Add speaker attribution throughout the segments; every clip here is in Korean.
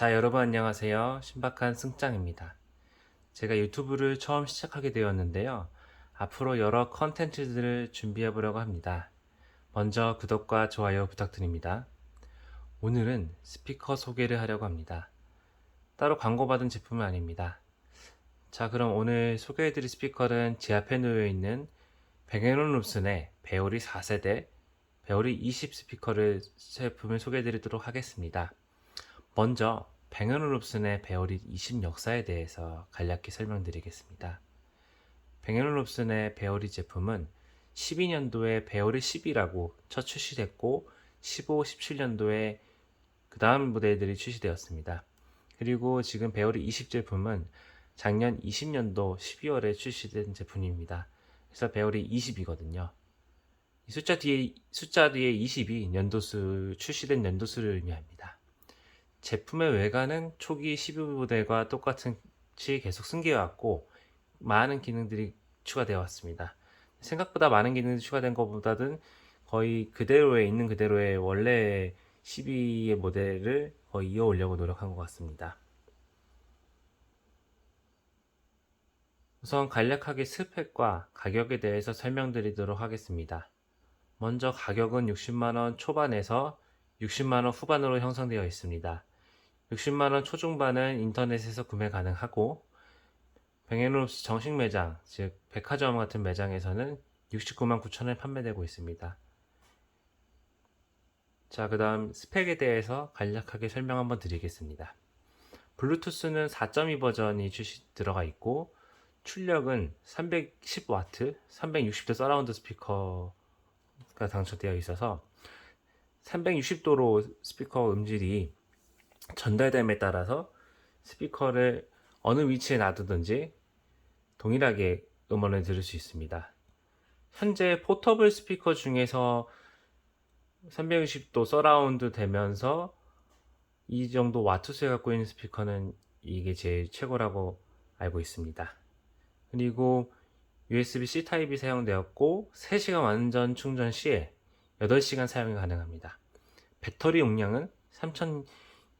Speaker 1: 자, 여러분 안녕하세요. 신박한 승장입니다. 제가 유튜브를 처음 시작하게 되었는데요. 앞으로 여러 컨텐츠들을 준비해 보려고 합니다. 먼저 구독과 좋아요 부탁드립니다. 오늘은 스피커 소개를 하려고 합니다. 따로 광고받은 제품은 아닙니다. 자, 그럼 오늘 소개해 드릴 스피커는 제 앞에 놓여 있는 뱅앤올룹슨의 베오리 4세대 베오리 20 스피커를 제품을 소개해 드리도록 하겠습니다. 먼저 뱅앤올룹슨의 베오리 20 역사에 대해서 간략히 설명드리겠습니다. 뱅앤올룹슨의 베오리 제품은 12년도에 베오리 10이라고 첫 출시됐고 15, 17년도에 그 다음 모델들이 출시되었습니다. 그리고 지금 베오리 20 제품은 작년 20년도 12월에 출시된 제품입니다. 그래서 베오리 20이거든요. 이 숫자 뒤에 숫자 뒤에 20이 연도수 출시된 연도수를 의미합니다. 제품의 외관은 초기 12 모델과 똑같이 계속 승계해왔고 많은 기능들이 추가되어 왔습니다. 생각보다 많은 기능이 추가된 것보다는 거의 그대로에 있는 그대로의 원래 12의 모델을 거의 이어오려고 노력한 것 같습니다. 우선 간략하게 스펙과 가격에 대해서 설명드리도록 하겠습니다. 먼저 가격은 60만원 초반에서 60만원 후반으로 형성되어 있습니다. 60만원 초중반은 인터넷에서 구매 가능하고 뱅앤롤스 정식 매장, 즉 백화점 같은 매장에서는 69만 9천원에 판매되고 있습니다. 자, 그 다음 스펙에 대해서 간략하게 설명 한번 드리겠습니다. 블루투스는 4.2 버전이 출시 들어가 있고 출력은 310W, 360도 서라운드 스피커가 장착되어 있어서 360도로 스피커 음질이 전달됨에 따라서 스피커를 어느 위치에 놔두든지 동일하게 음원을 들을 수 있습니다. 현재 포터블 스피커 중에서 360도 서라운드 되면서 이 정도 와트수에 갖고 있는 스피커는 이게 제일 최고라고 알고 있습니다. 그리고 USB-C 타입이 사용되었고 3시간 완전 충전 시에 8시간 사용이 가능합니다. 배터리 용량은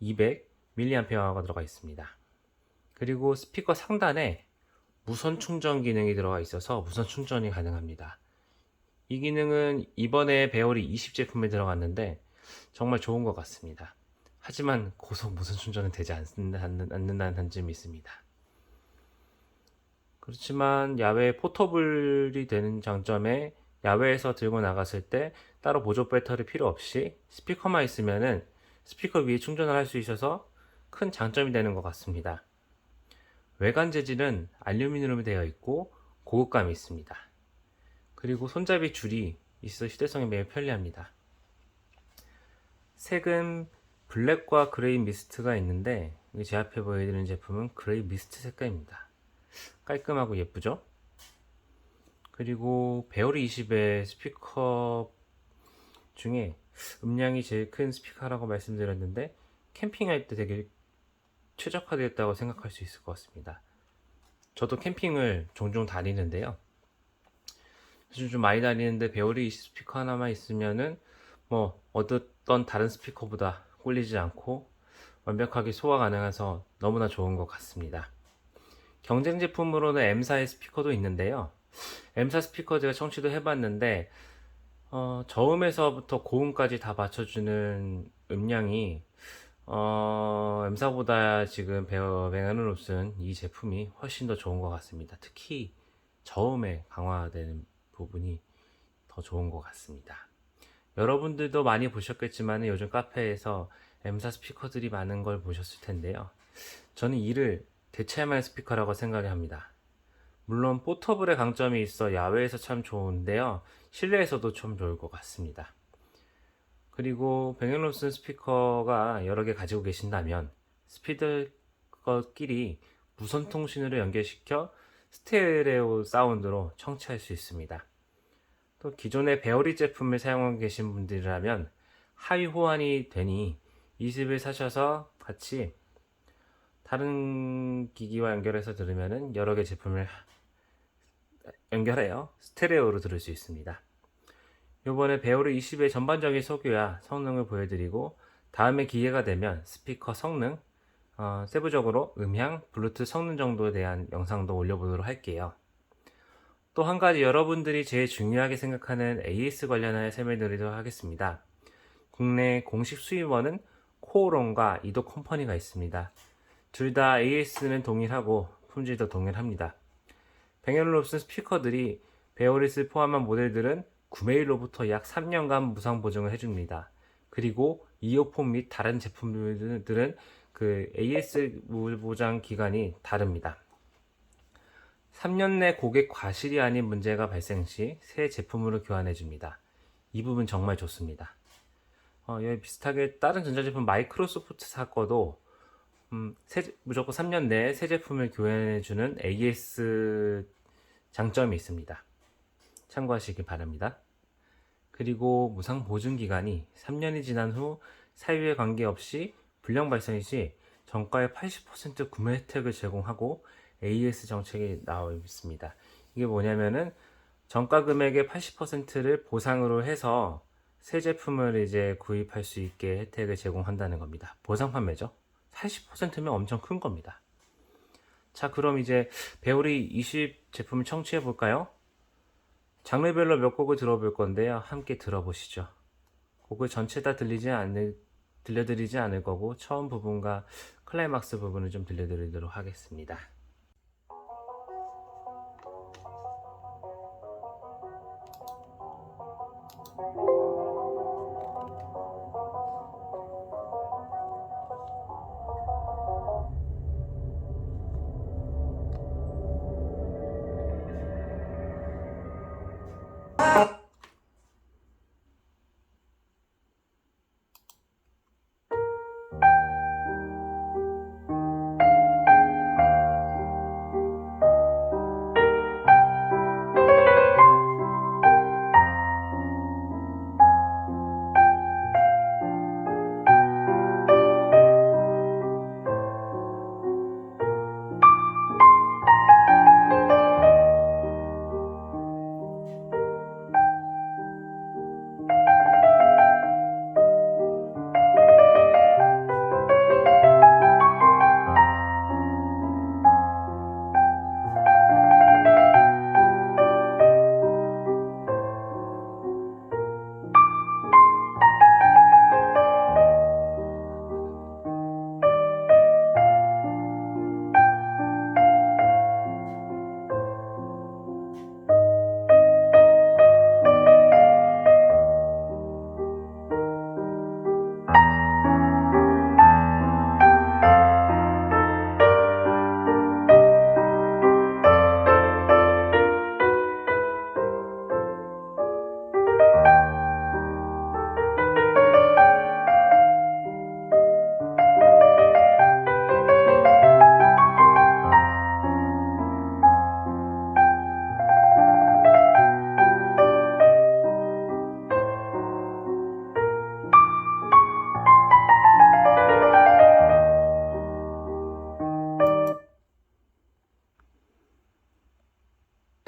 Speaker 1: 3200mAh가 들어가 있습니다. 그리고 스피커 상단에 무선 충전 기능이 들어가 있어서 무선 충전이 가능합니다. 이 기능은 이번에 베오리 20 제품에 들어갔는데 정말 좋은 것 같습니다. 하지만 고속 무선 충전은 되지 않는다는 단점이 있습니다. 그렇지만 야외 포터블이 되는 장점에 야외에서 들고 나갔을 때 따로 보조 배터리 필요 없이 스피커만 있으면은 스피커 위에 충전을 할 수 있어서 큰 장점이 되는 것 같습니다. 외관 재질은 알루미늄이 되어 있고 고급감이 있습니다. 그리고 손잡이 줄이 있어 휴대성이 매우 편리합니다. 색은 블랙과 그레이 미스트가 있는데 제 앞에 보여드리는 제품은 그레이 미스트 색깔입니다. 깔끔하고 예쁘죠? 그리고 베오리 20의 스피커 중에 음량이 제일 큰 스피커라고 말씀드렸는데 캠핑할 때 되게 최적화되었다고 생각할 수 있을 것 같습니다. 저도 캠핑을 종종 다니는데요. 요즘 좀 많이 다니는데 20 스피커 하나만 있으면은 뭐 어떤 다른 스피커보다 꿀리지 않고 완벽하게 소화 가능해서 너무나 좋은 것 같습니다. 경쟁 제품으로는 M사의 스피커도 있는데요. M사 스피커 제가 청취도 해봤는데 어, 저음에서부터 고음까지 다 맞춰주는 음량이 어, M사보다 지금 뱅앤올룹슨 이 제품이 훨씬 더 좋은 것 같습니다. 특히 저음에 강화되는 부분이 더 좋은 것 같습니다. 여러분들도 많이 보셨겠지만 요즘 카페에서 M사 스피커들이 많은 걸 보셨을 텐데요. 저는 이를 대체할 스피커라고 생각합니다. 물론 포터블의 강점이 있어 야외에서 참 좋은데요. 실내에서도 좀 좋을 것 같습니다. 그리고 뱅앤롭슨 스피커가 여러 개 가지고 계신다면 스피커끼리 무선 통신으로 연결시켜 스테레오 사운드로 청취할 수 있습니다. 또 기존의 베어리 제품을 사용하고 계신 분들이라면 하위 호환이 되니 이 집을 사셔서 같이 다른 기기와 연결해서 들으면 여러 개 제품을 연결해요. 스테레오로 들을 수 있습니다. 이번에 베오르 20의 전반적인 소개와 성능을 보여드리고 다음에 기회가 되면 스피커 성능 어, 세부적으로 음향, 블루투스 성능 정도에 대한 영상도 올려보도록 할게요. 또 한 가지 여러분들이 제일 중요하게 생각하는 AS 관련하여 설명드리도록 하겠습니다. 국내 공식 수입원은 코오롱과 이도 컴퍼니가 있습니다. 둘 다 AS는 동일하고 품질도 동일합니다. 뱅앤롭슨 스피커들이 베어리스 포함한 모델들은 구매일로부터 약 3년간 무상 보증을 해줍니다. 그리고 이어폰 및 다른 제품들은 그 AS 보장 기간이 다릅니다. 3년 내 고객 과실이 아닌 문제가 발생 시 새 제품으로 교환해 줍니다. 이 부분 정말 좋습니다. 어, 여기 비슷하게 다른 전자제품 마이크로소프트 사거도 음, 새- 무조건 3년 내에 새 제품을 교환해 주는 AS 장점이 있습니다. 참고하시기 바랍니다. 그리고 무상 보증 기간이 3년이 지난 후 사유에 관계없이 불량 발생 시 정가의 80% 구매 혜택을 제공하고 AS 정책이 나와 있습니다. 이게 뭐냐면은 정가 금액의 80%를 보상으로 해서 새 제품을 이제 구입할 수 있게 혜택을 제공한다는 겁니다. 보상 판매죠. 80%면 엄청 큰 겁니다. 자, 그럼 이제 배우리 20 제품을 청취해 볼까요? 장르별로 몇 곡을 들어볼 건데요. 함께 들어보시죠. 곡을 전체 다 들리지 않을, 들려드리지 않을 거고, 처음 부분과 클라이막스 부분을 좀 들려드리도록 하겠습니다.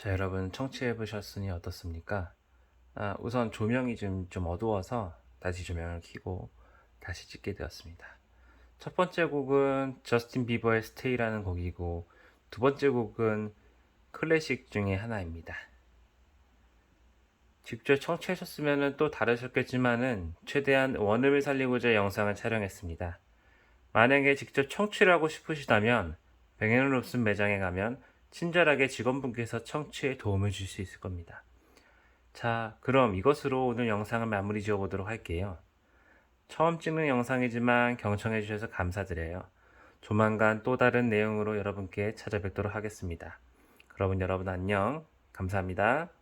Speaker 1: 자, 여러분 청취해 보셨으니 어떻습니까? 아, 우선 조명이 좀, 좀 어두워서 다시 조명을 켜고 다시 찍게 되었습니다. 첫 번째 곡은 저스틴 비버의 스테이라는 곡이고 두 번째 곡은 클래식 중에 하나입니다. 직접 청취하셨으면 또 다르셨겠지만은 최대한 원음을 살리고자 영상을 촬영했습니다. 만약에 직접 청취를 하고 싶으시다면 뱅앤롭슨 매장에 가면 친절하게 직원분께서 청취에 도움을 줄 수 있을 겁니다. 자, 그럼 이것으로 오늘 영상을 마무리 지어 보도록 할게요. 처음 찍는 영상이지만 경청해 주셔서 감사드려요. 조만간 또 다른 내용으로 여러분께 찾아뵙도록 하겠습니다. 그러면 여러분 안녕. 감사합니다.